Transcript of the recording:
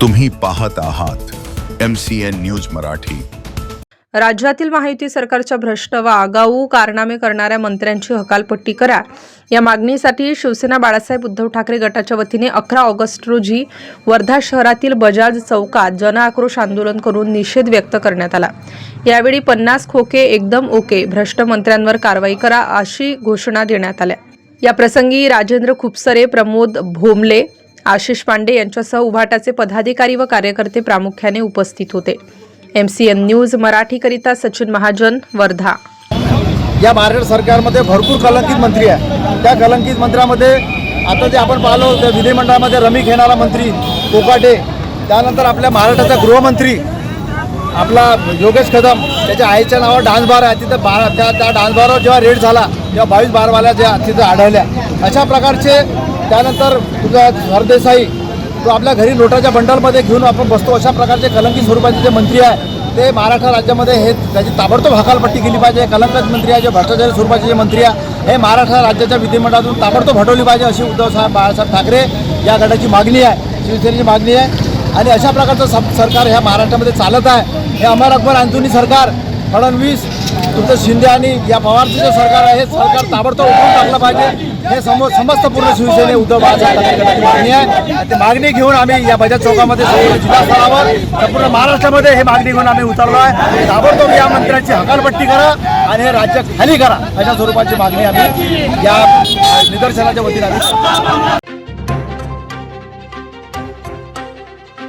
तुम्ही पाहत आहात M C N news Marathi. राज्यातील माहिती सरकारच्या भ्रष्ट व आगाऊ कारनामे करणाऱ्या मंत्र्यांची हकालपट्टी करा. या मागणीसाठी शिवसेना बाळासाहेब उद्धव ठाकरे गटाच्या वतीने अकरा ऑगस्ट रोजी वर्धा शहरातील बजाज चौकात जनआक्रोश आंदोलन करून निषेध व्यक्त करण्यात आला. यावेळी पन्नास खोके एकदम ओके भ्रष्ट मंत्र्यांवर कारवाई करा अशी घोषणा देण्यात आल्या. या प्रसंगी राजेंद्र खुपसरे प्रमोद भोमले आशिष पांडे यांच्यासह उभाटाचे पदाधिकारी व कार्यकर्ते प्रामुख्याने उपस्थित होते. एम सी एन न्यूज मराठीकरिता सचिन महाजन वर्धा. या महाराष्ट्र सरकारमध्ये भरपूर कलंकित मंत्री आहे. त्या कलंकित मंत्र्यामध्ये आता जे आपण पाहिलो त्या विधिमंडळामध्ये रमी घेणारा मंत्री कोकाटे त्यानंतर आपल्या महाराष्ट्राचा गृहमंत्री आपला योगेश कदम त्याच्या आईच्या नावावर डान्स बार आहे. तिथं बारा त्या त्या डान्स बारवर जेव्हा रेड झाला तेव्हा बावीस बारवाल्या ज्या तिथं आढळल्या. अशा प्रकारचे त्यानंतर तुझा सरदेसाई तो आपल्या घरी नोटाच्या बंडलमध्ये घेऊन आपण बसतो. अशा प्रकारचे कलंकित स्वरूपाचे जे मंत्री आहे ते महाराष्ट्र राज्यामध्ये हे त्याची ताबडतोब हकालपट्टी केली पाहिजे. कलंकच मंत्री आहे जे भ्रष्टाचारी स्वरूपाचे जे मंत्री आहे हे महाराष्ट्र राज्याच्या विधिमंडळातून ताबडतोब हटवली पाहिजे अशी उद्धव साहेब बाळासाहेब ठाकरे या गटाची मागणी आहे शिवसेनेची मागणी आहे. आणि अशा प्रकारचं सरकार ह्या महाराष्ट्रामध्ये चालत आहे. हे अमर अकबर अंतुनी सरकार फडणवीस तुमचं शिंदे आणि या पवारचं जे सरकार आहे हे सरकार ताबडतोब उठून टाकलं पाहिजे. हे समोर समस्त पूर्ण शिवसेने उद्धव बाळासाहेब मागणी आहे. ती मागणी घेऊन आम्ही या बजाज चौकामध्ये संपूर्ण संपूर्ण महाराष्ट्रामध्ये हे मागणी घेऊन आम्ही उतरलो आहे. ताबडतोब या मंत्र्यांची हकालपट्टी करा आणि हे राज्य खाली करा अशा स्वरूपाची मागणी आम्ही या निदर्शनाच्या वतीने आम्ही